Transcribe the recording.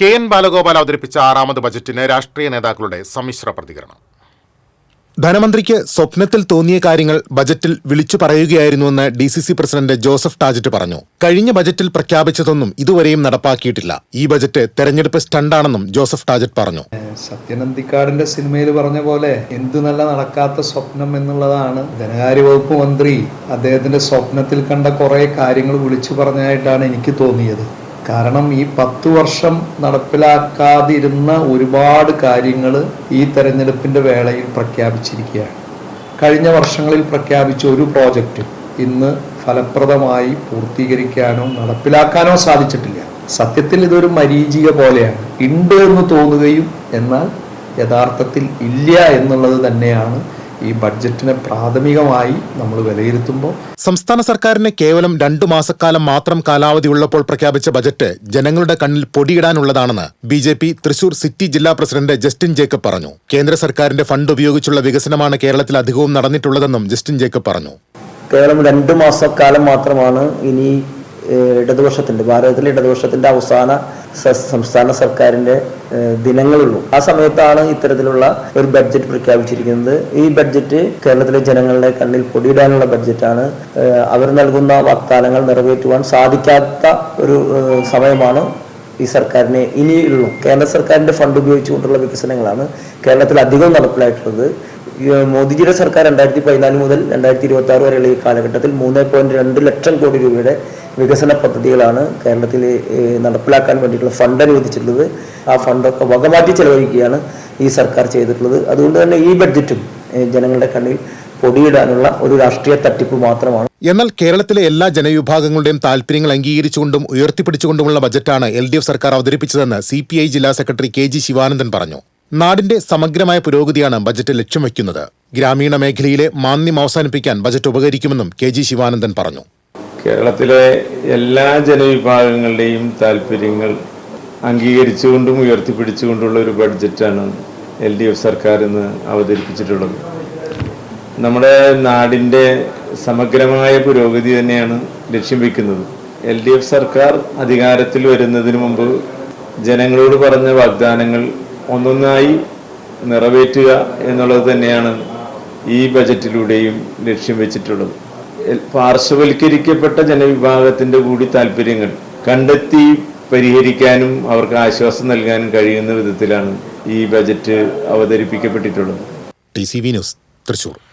K N Balagopal അവതരിപ്പിച്ച ആറാമത് ബജറ്റിന് രാഷ്ട്രീയ നേതാക്കളുടെ സമ്മിശ്ര പ്രതികരണം. ധനമന്ത്രിക്ക് സ്വപ്നത്തിൽ തോന്നിയ കാര്യങ്ങൾ ബജറ്റിൽ വിളിച്ചു പറയുകയായിരുന്നുവെന്ന് D C C president Joseph Tajet പറഞ്ഞു. കഴിഞ്ഞ ബജറ്റിൽ പ്രഖ്യാപിച്ചതൊന്നും ഇതുവരെയും നടപ്പാക്കിയിട്ടില്ല. ഈ ബജറ്റ് തെരഞ്ഞെടുപ്പ് സ്റ്റണ്ടാണെന്നും ജോസഫ് ടാജറ്റ് പറഞ്ഞു. സത്യനന്ദിക്കാടിന്റെ സിനിമയിൽ പറഞ്ഞ പോലെ എന്തു നല്ല നടക്കാത്ത സ്വപ്നം എന്നുള്ളതാണ്. ധനകാര്യ വകുപ്പ് മന്ത്രി അദ്ദേഹത്തിന്റെ സ്വപ്നത്തിൽ കണ്ട കുറെ കാര്യങ്ങൾ വിളിച്ചു പറഞ്ഞതായിട്ടാണ് എനിക്ക് തോന്നിയത്. കാരണം ഈ പത്ത് വർഷം നടപ്പിലാക്കാതിരുന്ന ഒരുപാട് കാര്യങ്ങൾ ഈ തെരഞ്ഞെടുപ്പിന്റെ വേളയിൽ പ്രഖ്യാപിച്ചിരിക്കുകയാണ്. കഴിഞ്ഞ വർഷങ്ങളിൽ പ്രഖ്യാപിച്ച ഒരു പ്രോജക്റ്റ് ഇന്ന് ഫലപ്രദമായി പൂർത്തീകരിക്കാനോ നടപ്പിലാക്കാനോ സാധിച്ചിട്ടില്ല. സത്യത്തിൽ ഇതൊരു മരീചിക പോലെയാണ്. ഉണ്ട് എന്ന് തോന്നുകയും എന്നാൽ യഥാർത്ഥത്തിൽ ഇല്ല എന്നുള്ളത് തന്നെയാണ് ഈ ബഡ്ജറ്റിനെ പ്രാഥമികമായി നമ്മൾ വിലയിരുത്തുമ്പോൾ സംസ്ഥാന സർക്കാരിന് കേവലം രണ്ടു മാസക്കാലം മാത്രം കാലാവധി ഉള്ളപ്പോൾ പ്രഖ്യാപിച്ച ബജറ്റ് ജനങ്ങളുടെ കണ്ണിൽ പൊടിയിടാനുള്ളതാണെന്ന് B J P Thrissur city ജില്ലാ പ്രസിഡന്റ് ജസ്റ്റിൻ ജേക്കബ് പറഞ്ഞു. കേന്ദ്ര സർക്കാരിന്റെ ഫണ്ട് ഉപയോഗിച്ചുള്ള വികസനമാണ് കേരളത്തിൽ അധികവും നടന്നിട്ടുള്ളതെന്നും ജസ്റ്റിൻ ജേക്കബ് പറഞ്ഞു. കേവലം രണ്ടു മാസക്കാലം മാത്രമാണ് ഇനി ഇടതുപക്ഷത്തിന്റെ ഭാരതത്തിലെ ഇടതുപക്ഷത്തിന്റെ അവസാന സംസ്ഥാന സർക്കാരിന്റെ ദിനങ്ങളുള്ളൂ. ആ സമയത്താണ് ഇത്തരത്തിലുള്ള ഒരു ബഡ്ജറ്റ് പ്രഖ്യാപിച്ചിരിക്കുന്നത്. ഈ ബഡ്ജറ്റ് കേരളത്തിലെ ജനങ്ങളുടെ കണ്ണിൽ പൊടിയിടാനുള്ള ബഡ്ജറ്റാണ്. അവർ നൽകുന്ന വാഗ്ദാനങ്ങൾ നിറവേറ്റുവാൻ സാധിക്കാത്ത ഒരു സമയമാണ് ഈ സർക്കാരിന് ഇനിയുള്ളൂ. കേന്ദ്ര സർക്കാരിന്റെ ഫണ്ട് ഉപയോഗിച്ചുകൊണ്ടുള്ള വികസനങ്ങളാണ് കേരളത്തിൽ അധികം നടപ്പിലായിട്ടുള്ളത്. മോദിജിയുടെ സർക്കാർ രണ്ടായിരത്തി പതിനാല് മുതൽ രണ്ടായിരത്തി ഇരുപത്തി ആറ് വരെയുള്ള ഈ കാലഘട്ടത്തിൽ മൂന്ന് പോയിന്റ് രണ്ട് ലക്ഷം കോടി രൂപയുടെ വികസന പദ്ധതികളാണ് കേരളത്തിൽ നടപ്പിലാക്കാൻ വേണ്ടിയിട്ടുള്ള ഫണ്ട് അനുവദിച്ചിട്ടുള്ളത്. ആ ഫണ്ടൊക്കെ വകമാറ്റി ചെലവഴിക്കുകയാണ് ഈ സർക്കാർ ചെയ്തിട്ടുള്ളത്. അതുകൊണ്ട് തന്നെ ഈ ബഡ്ജറ്റും ജനങ്ങളുടെ കണ്ണിൽ പൊടിയിടാനുള്ള ഒരു രാഷ്ട്രീയ തട്ടിപ്പ് മാത്രമാണ്. എന്നാൽ കേരളത്തിലെ എല്ലാ ജനവിഭാഗങ്ങളുടെയും താൽപര്യങ്ങൾ അംഗീകരിച്ചുകൊണ്ടും ഉയർത്തിപ്പിടിച്ചുകൊണ്ടുമുള്ള ബജറ്റാണ് എൽ ഡി എഫ് സർക്കാർ അവതരിപ്പിച്ചതെന്ന് സി പി ഐ ജില്ലാ സെക്രട്ടറി കെ ജി ശിവാനന്ദൻ പറഞ്ഞു. നാടിന്റെ സമഗ്രമായ പുരോഗതിയാണ് ബജറ്റ് ലക്ഷ്യം വയ്ക്കുന്നത്. ഗ്രാമീണ മേഖലയിലെ മാന്ദ്യം അവസാനിപ്പിക്കാൻ ബജറ്റ് ഉപകരിക്കുമെന്നും കെ ജി ശിവാനന്ദൻ പറഞ്ഞു. കേരളത്തിലെ എല്ലാ ജനവിഭാഗങ്ങളുടെയും താല്പര്യങ്ങൾ അംഗീകരിച്ചുകൊണ്ടും ഉയർത്തിപ്പിടിച്ചുകൊണ്ടുള്ള ഒരു ബഡ്ജറ്റാണ് എൽ ഡി എഫ് സർക്കാർ ഇന്ന് അവതരിപ്പിച്ചിട്ടുള്ളത്. നമ്മുടെ നാടിന്റെ സമഗ്രമായ പുരോഗതി തന്നെയാണ് ലക്ഷ്യം വയ്ക്കുന്നത്. എൽ ഡി എഫ് സർക്കാർ അധികാരത്തിൽ വരുന്നതിന് മുമ്പ് ജനങ്ങളോട് പറഞ്ഞ വാഗ്ദാനങ്ങൾ ഒന്നൊന്നായി നിറവേറ്റുക എന്നുള്ളത് തന്നെയാണ് ഈ ബജറ്റിലൂടെയും ലക്ഷ്യം വെച്ചിട്ടുള്ളത്. പാർശ്വവൽക്കരിക്കപ്പെട്ട ജനവിഭാഗത്തിന്റെ കൂടി താല്പര്യങ്ങൾ കണ്ടെത്തി പരിഹരിക്കാനും അവർക്ക് ആശ്വാസം നൽകാനും കഴിയുന്ന വിധത്തിലാണ് ഈ budget അവതരിപ്പിക്കപ്പെട്ടിട്ടുള്ളത്. T C V news Thrissur.